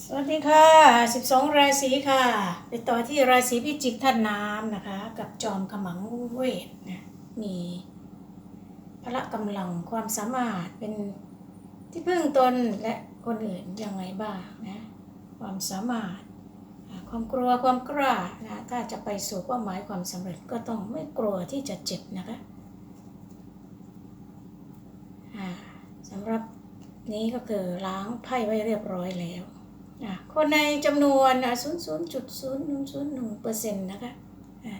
สวัสดีค่ะ 12 ราศีค่ะไปต่อที่ราศีพิจิกท่านน้ำนะคะ กับจอมขมังเวทนะมีพละกำลังความสามารถเป็นที่พึ่งตนและคนอื่นยังไงบ้างนะความสามารถความกลัวความกล้านะถ้าจะไปสู่เป้าหมายความสำเร็จก็ต้องไม่กลัวที่จะเจ็บนะคะสำหรับนี้ก็คือล้างไพ่ไว้เรียบร้อยแล้ว คนในจำนวนอะ0.001เปอร์เซ็นะคะ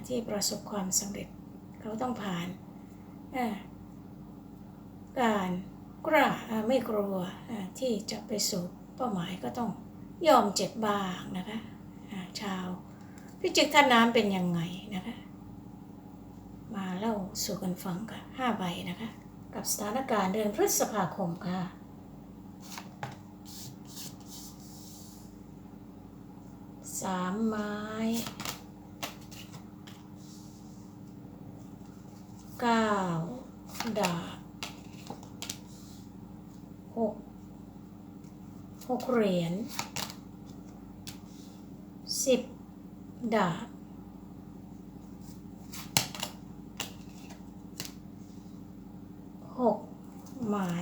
ที่ประสบความสำเร็จเขาต้องผ่านการกล้าไม่กลัวที่จะไปสู่เป้าหมายก็ต้องยอมเจ็บบ้างนะคะชาวพิจิกท่านน้ำเป็นยังไงนะคะ มาเล่าสู่กันฟังค่ะห้าใบนะคะ กับสถานการณ์เดือนพฤษภาคมค่ะ สามไม้ เก้าดาบหกหกเหรียญสิบดาบหกไม้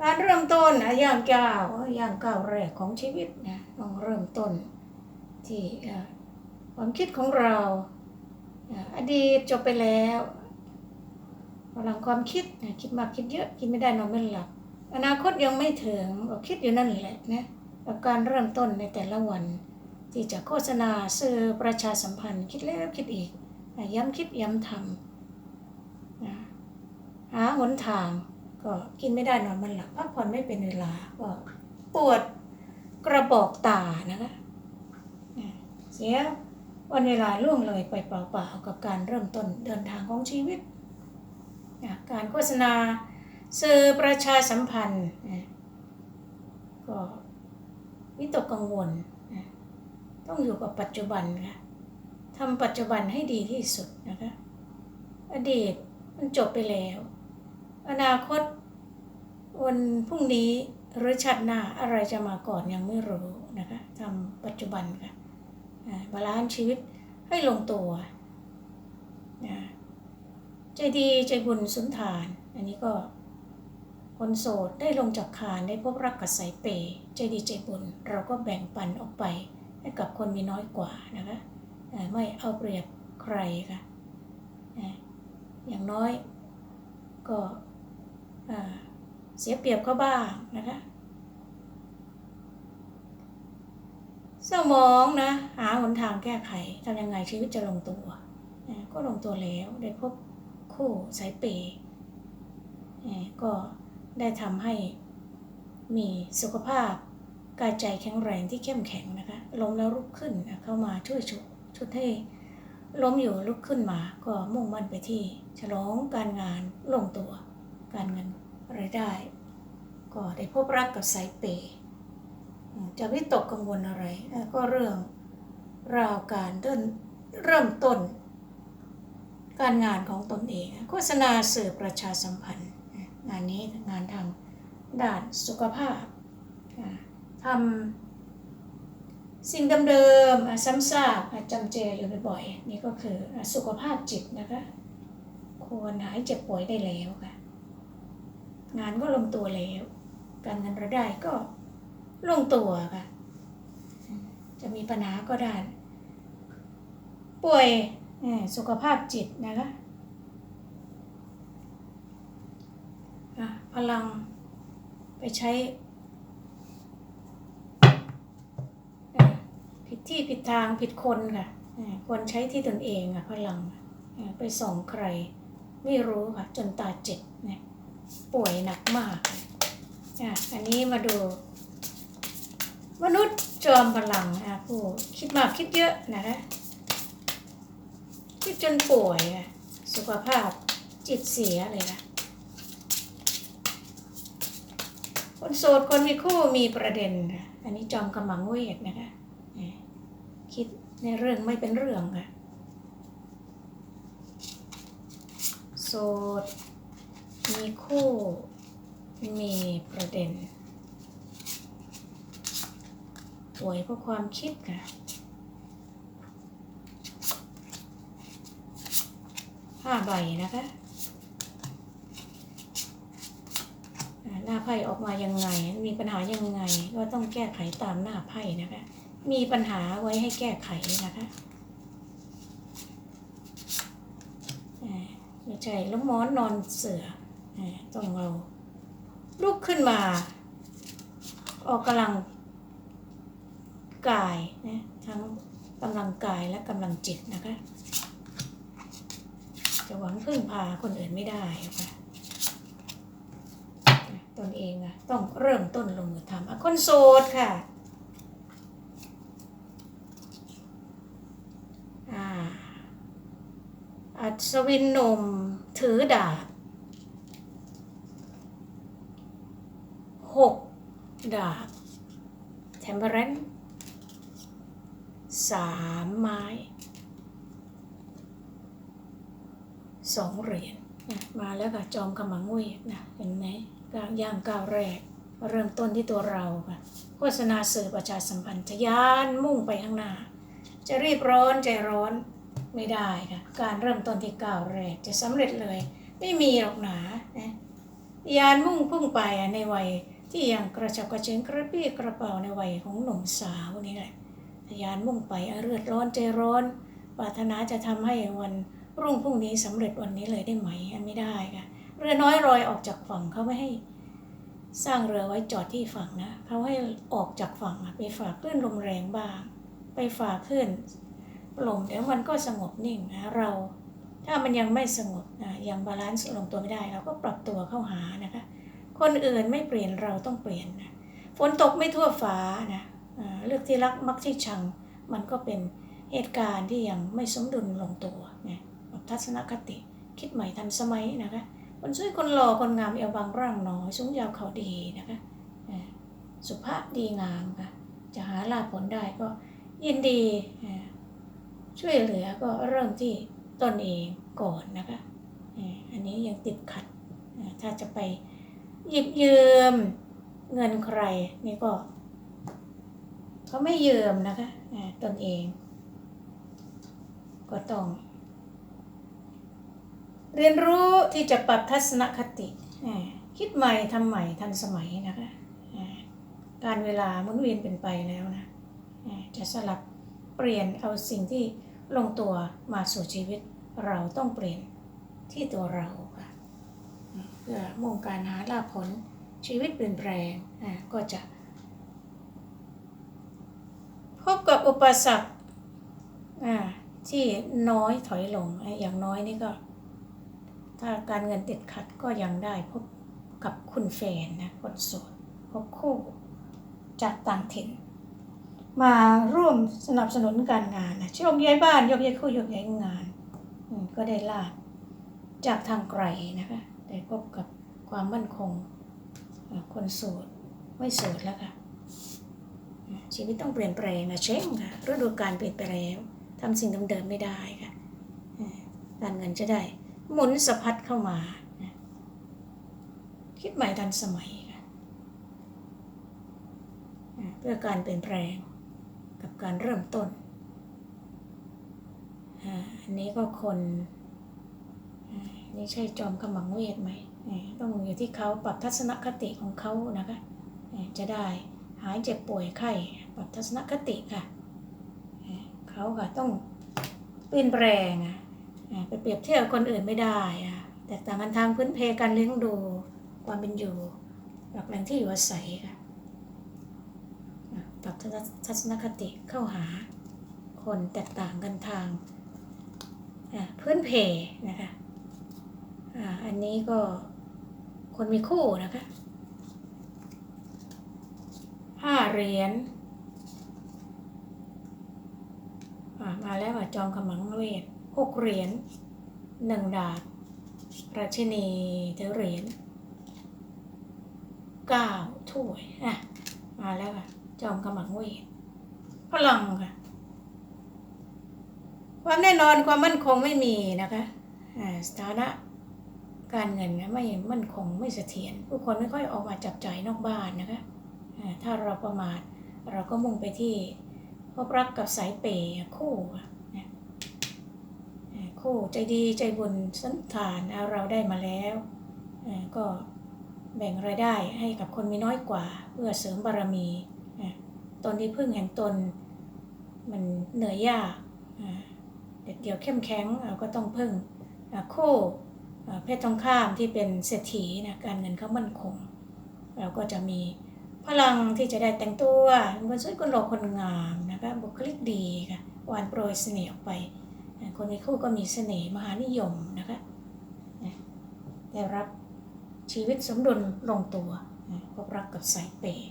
การเริ่มต้นนะย่างเก้าย่างเก้าแรกของชีวิตนะต้องเริ่มต้น ที่ความคิดของเราอดีตจบไปแล้วพลังความคิดคิดมากคิดเยอะคิดไม่ได้นอนไม่หลับอนาคตยังไม่ถึงก็คิดอยู่นั่นแหละนะกับการเริ่มต้นในแต่ละวัน ที่จะโฆษณาสื่อประชาสัมพันธ์ คิดแล้วคิดอีก ย้ำคิดย้ำทำหาหนทางก็กินไม่ได้นอนไม่หลับพักผ่อนไม่เป็นเวลาก็ปวดกระบอกตานะคะ เสียวันเวลาล่วงเลยไปเปล่าๆกับการเริ่มต้นเดินทางของชีวิต การโฆษณาสื่อประชาสัมพันธ์ก็วิตกกังวล ต้องอยู่กับปัจจุบันค่ะทำปัจจุบันให้ดีที่สุดนะคะ อดีตมันจบไปแล้ว อนาคตวันพรุ่งนี้หรือชาติหน้าอะไรจะมาก่อนยังไม่รู้นะคะทำปัจจุบันค่ะ บาลานซ์ชีวิตให้ลงตัวนะใจดีใจบุญสุนทาน อันนี้ก็ คนโสดได้ลงจากคานได้พบรักกับสายเปย์ใจดีใจบุญเราก็แบ่งปันออกไปให้กับคนมีน้อยกว่านะคะไม่เอาเปรียบใครค่ะอ่าอย่างน้อยก็เสียเปรียบเขาบ้างนะคะ เศร้ามองนะ หาหนทางแก้ไขทำยังไงชีวิตจะลงตัวนะก็ลงตัวแล้วได้พบคู่สายเปย์ก็ได้ทำให้มีสุขภาพกายใจแข็งแรงที่เข้มแข็งนะคะ ล้มแล้วลุกขึ้นนะเข้ามาช่วยชุดชุดให้ล้มอยู่ลุกขึ้นมาก็มุ่งมั่นไปที่ ฉลองการงานลงตัว การเงินรายได้ ก็ได้พบรักกับสายเปย์ จะวิตกกังวลอะไร ก็เรื่องราวการเดินเริ่มต้น การงานของตนเอง โฆษณาสื่อประชาสัมพันธ์ งานนี้งานทางด้านสุขภาพทำสิ่งเดิมๆซ้ำซากจำเจอยู่บ่อยๆนี่ก็คือสุขภาพจิตนะคะ ควรหายเจ็บป่วยได้แล้วค่ะ งานก็ลงตัวแล้ว การเงินรายได้ก็ ลงตัวค่ะ จะมีปัญหาก็ได้ ป่วยเอ่อสุขภาพจิตนะคะอะพลังไปใช้ผิดที่ผิดทางผิดคนค่ะควรใช้ที่ตนเองอะพลังไปส่งใคร ไม่รู้ค่ะ จนตาเจ็บเนี่ยป่วยหนักมากอะอันนี้มาดู มนุษย์จอมพลังอะผู้คิดมากคิดเยอะนะคะคิดจนป่วยอะสุขภาพจิตเสียเลยนะ คนโสดคนมีคู่มีประเด็นค่ะอันนี้จอมกำมังเวทนะคะคิดในเรื่องไม่เป็นเรื่องค่ะโสดมีคู่มีประเด็น ป่ วยเพราะความคิดค่ะห้าใบนะคะหน้าไพ่ออกมายังไง มีปัญหายังไง ก็ต้องแก้ไขตามหน้าไพ่นะคะ มีปัญหาไว้ให้แก้ไขนะคะไม่ใช่ล้มม้อนนอนเสืออต้องเราลุกขึ้นมา ออกกำลัง กายนะทั้งกำลังกายและกำลังจิตนะคะ จะหวังพึ่งพาคนอื่นไม่ได้ค่ะตนเองอะต้องเริ่มต้นลงมือทำอะคนโสดค่ะอ่าอัศวินหนุ่มถือดาบหกดาบแทมเบอรน สามไม้สองเหรียญนะมาแล้วค่ะจอมขมังเวทนะเห็นไหมก้าวย่างก้าวแรก เริ่มต้นที่ตัวเราค่ะโฆษณาสื่อประชาสัมพันธ์ทะยานมุ่งไปข้างหน้า จะรีบร้อนใจร้อนไม่ได้ค่ะการเริ่มต้นที่ก้าวแรกจะสำเร็จเลย ไม่มีหรอกหนานะยานมุ่งพุ่งไปในวัยที่ยังกระฉับกระเฉงกระปี้กระเป๋าในวัยของหนุ่มสาวนี่แหละ ทยานมุ่งไปอะเลือดร้อนใจร้อนปรารถนาจะทำให้วันรุ่งพรุ่งนี้สำเร็จวันนี้เลยได้ไหมอันไม่ได้ค่ะเรือน้อยลอยออกจากฝั่งเขาไม่ให้สร้างเรือไว้จอดที่ฝั่งนะเขาให้ออกจากฝั่งไปฝากคลื่นลมแรงบ้าง ไปฝากคลื่นลมเดี๋ยวมันก็สงบนิ่งนะเราถ้ามันยังไม่สงบนะยังบาลานซ์ลงตัวไม่ได้ เราก็ปรับตัวเข้าหานะคะ คนอื่นไม่เปลี่ยนเราต้องเปลี่ยนนะฝนตกไม่ทั่วฟ้านะ เลือกที่รักมักที่ชัง มันก็เป็นเหตุการณ์ที่ยังไม่สมดุลลงตัวนะปรับทัศนคติคิดใหม่ทันสมัยนะคะคนสวยคนหล่อคนงามเอวบางร่างน้อยสูงยาวเขาดีนะคะสุภาพดีงามค่ะจะหาลาผลได้ก็ยินดีช่วยเหลือก็เริ่มที่ตนเองก่อนนะคะอันนี้ยังติดขัดถ้าจะไปหยิบยืมเงินใครนี่ก็ เขาไม่เยืมนะคะตนเอง ก็ต้อง เรียนรู้ที่จะปรับทัศนคติคิดใหม่ทำใหม่ทันสมัยนะคะการเวลาหมุนเวียนเป็นไปแล้วนะจะสลับเปลี่ยนเอาสิ่งที่ลงตัวมาสู่ชีวิต เราต้องเปลี่ยนที่ตัวเราค่ะเพื่อมุ่งการหาลาภผลชีวิตเปลี่ยนแปลงก็จะ พบ กับอุปสรรคที่น้อยถอยลง อย่างน้อยนี่ก็ ถ้าการเงินติดขัดก็ยังได้พบกับคุณแฟนนะคนโสดพบคู่จากต่างถิ่น มาร่วมสนับสนุนการงานนะโยกย้ายบ้านยกย้ายคู่ยกย้ายงานก็ได้ลาบจากทางไกลนะคะได้พบกับความมั่นคงคนโสดไม่โสดแล้วค่ะ ชีวิตต้องเปลี่ยนแปลงนะเช่งค่ะฤดูกาลเปลี่ยนไปแล้วทำสิ่งเดิมๆไม่ได้ค่ะการเงินจะได้ หมุนสะพัดเข้ามา คิดใหม่ทันสมัยค่ะเพื่อการเปลี่ยนแปลงกับการเริ่มต้นอันนี้ก็คนนี่ใช่จอมขมังเวทไหมต้องอยู่ที่เขาปรับทัศนคติของเขานะคะจะได้ายเจ็บป่วยไข้ปรับทัศนคติค่ะ เขาค่ะต้องเปลี่ยนแปลงอะไปเปรียบเทียบกับคนอื่นไม่ได้อะแตกต่างกันทางพื้นเพการเลี้ยงดูความเป็นอยู่ หลักแหล่งที่อยู่อาศัยค่ะปรับทัศนคติเข้าหาคนแตกต่างกันทางพื้นเพนะคะอ่าอันนี้ก็คนมีคู่นะคะห้า เหรียญมาแล้วอะจอมขมังเวทหกเหรียญหนึ่งดาบราชินีถือเหรียญเก้าถ้วยอะมาแล้วค่ะจอมขมังเวทพลังค่ะความแน่นอนความมั่นคงไม่มีนะคะอ่าสถานะการเงินนะไม่มั่นคงไม่เสถียรผู้คนไม่ค่อยออกมาจับจ่ายนอกบ้านนะคะ ถ้าเราประมาทเราก็มุ่งไปที่พบรักกับสายเปย์คู่นะคู่ใจดีใจบุญสันฐานเอาเราได้มาแล้วก็แบ่งรายได้ให้กับคนมีน้อยกว่า เพื่อเสริมบารมีตนที่พึ่งแห่งตน มันเหนื่อยยากเด็ดเดี่ยวเข้มแข็งเราก็ต้องพึ่งคู่เพศตรงข้ามที่เป็นเศรษฐีนะการเงินเขามั่นคง เราก็จะมี พลังที่จะได้แต่งตัวเป็นคนสวยคนหล่อคนงามนะคะบุคลิกดีค่ะหวานโปรยเสน่ห์ออกไป คนในคู่ก็มีเสน่ห์มหานิยมนะคะได้รับชีวิตสมดุลลงตัวพบรักกับสายเปย์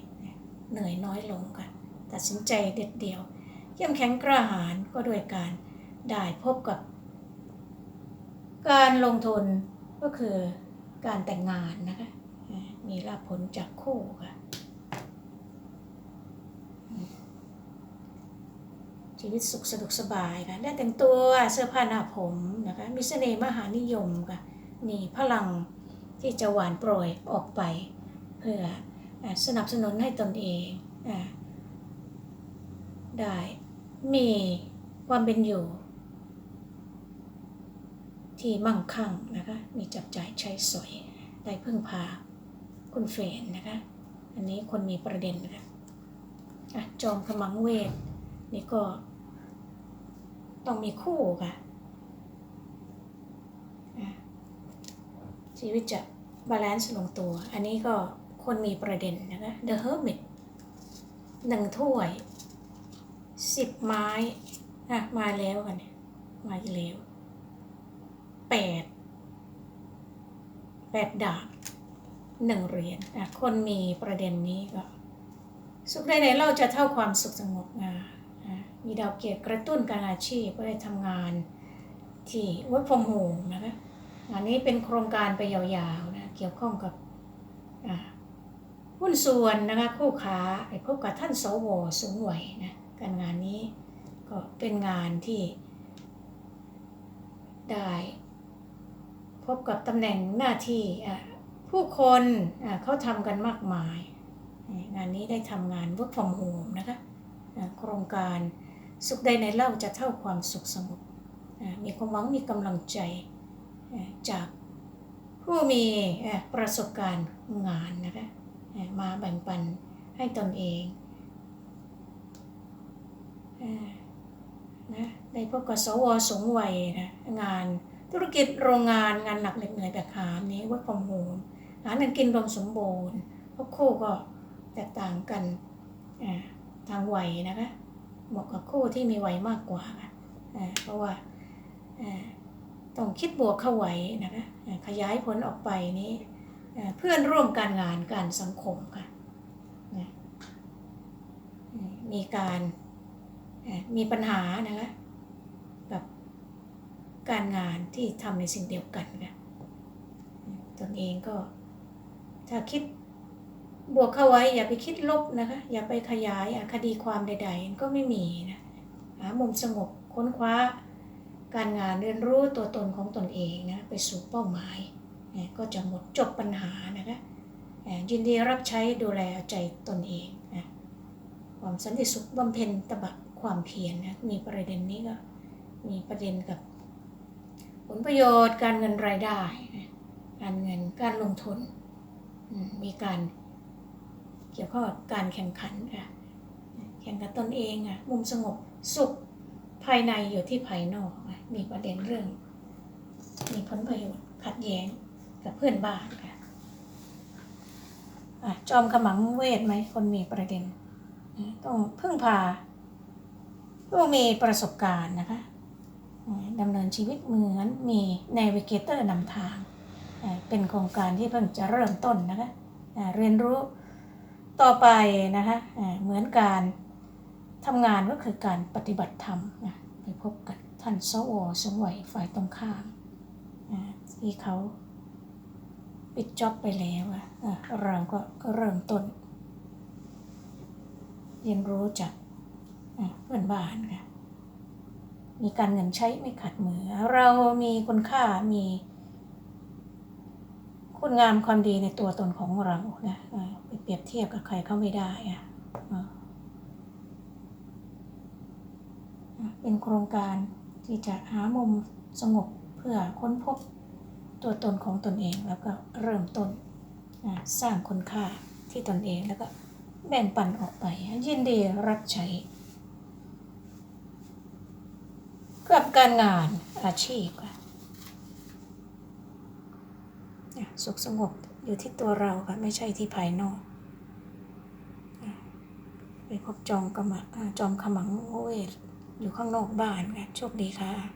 เหนื่อยน้อยลงค่ะตัดสินใจเด็ดเดี่ยวเข้มแข็งกระหายก็ด้วยการได้พบกับ การลงทุนก็คือการแต่งงานนะคะมีรับผลจากคู่ค่ะอืม ชีวิตสุขสะดวกสบายค่ะได้แต่งตัวเสื้อผ้าหน้าผมนะคะมีเสน่ห์มหานิยมค่ะมีพลังที่จะหวานโปรยออกไป เพื่อสนับสนุนให้ตนเองได้มีความเป็นอยู่ ที่มั่งคั่งนะคะมีจับจ่ายใช้สอยได้พึ่งพาคุณเฟรนนะคะ อันนี้คนมีประเด็นนะคะอะจอมขมังเวท นี่ก็ ต้องมีคู่ค่ะ ชีวิตจะบาลานซ์ลงตัว อันนี้ก็คนมีประเด็นนะคะ The Hermit หนึ่งถ้วยสิบไม้อะมาแล้วกันเนี่ยมาอีกแล้วแปดแปดดาบหนึ่งเหรียญอะคนมีประเด็นนี้ก็ สุขใดๆเราจะเท่าความสุขสงบงา มีดาวเกียรติกระตุ้นการอาชีพก็ได้ทำงานที่ work from home นะคะงานนี้เป็นโครงการไปยาวๆนะเกี่ยวข้องกับอะหุ้นส่วนนะคะคู่ค้าไปพบกับท่านสวสูงวัยนะการงานนี้ก็เป็นงานที่ได้พบกับตำแหน่งหน้าที่อะผู้คนอะเขาทำกันมากมาย งานนี้ได้ทำงาน work from home นะคะโครงการ สุขใดในเล่าจะเท่าความสุขสงบมีความหวังมีกำลังใจจากผู้มีประสบการณ์งานนะคะมาแบ่งปันให้ตนเองนะได้พบกับสวสูงวัยนะงานธุรกิจโรงงานงานหนักเหน็ดเหนื่อยแบบหามนี้ work from home หาเงินกินรวมสมบูรณ์พวกคู่ก็แตกต่างกันทางวัยนะคะ เหมาะกับคู่ที่มีวัยมากกว่าค่ะเพราะว่าต้องคิดบวกเข้าไว้นะคะขยายผลออกไปนี้เพื่อนร่วมการงานการสังคมค่ะมีการมีปัญหานะคะกับการงานที่ทำในสิ่งเดียวกันค่ะตนเองก็ถ้าคิด บวกเข้าไว้อย่าไปคิดลบนะคะ อย่าไปขยายคดีความใดๆ ก็ไม่มีนะหามุมสงบค้นคว้า การงานเรียนรู้ตัวตนของตนเองนะไปสู่เป้าหมายก็จะหมดจบปัญหานะคะยินดีรับใช้ดูแลใจตนเองนะความสันติสุขบำเพ็ญตบะความเพียรนะมีประเด็นนี้ก็มีประเด็นกับ ผลประโยชน์การเงินรายได้นะการเงินการลงทุนมีการ เกี่ยวข้องกับการแข่งขันค่ะแข่งกับตนเองอะมุมสงบสุขภายในอยู่ที่ภายนอกมีประเด็นเรื่อง มีผลประโยชน์ขัดแย้งกับเพื่อนบ้านค่ะจอมขมังเวทไหมคนมีประเด็น ต้องพึ่งพาผู้มีประสบการณ์นะคะดำเนินชีวิตเหมือนมีนวิเกเตอร์นำทาง เป็นโครงการที่เพิ่งจะเริ่มต้นนะคะเรียนรู้ ต่อไปนะคะเหมือนการทำงานก็คือการปฏิบัติธรรมนะไปพบกับท่านสวสงไหวยฝ่ายตรงข้ามอ่าที่เขาปิดจ็อบไปแล้วอะเราก็ก็เริ่มต้น เรียนรู้จากเพื่อนบ้านค่ะมีการเงินใช้ไม่ขัดมือ เรามีคุณค่ามี คุณงามความดีในตัวตนของเรานะ เปรียบเทียบกับใครเขาไม่ได้อะเป็นโครงการที่จะหามุมสงบเพื่อค้นพบตัวตนของตนเองแล้วก็เริ่มต้นสร้างคุณค่าที่ตนเองแล้วก็แบ่งปันออกไป ยินดีรับใช้กับการงานอาชีพอะสุขสงบอยู่ที่ตัวเราค่ะไม่ใช่ที่ภายนอก ไปพบจอมกระมังจอมขมังเวทอยู่ข้างนอกบ้านค่ะโชคดีค่ะ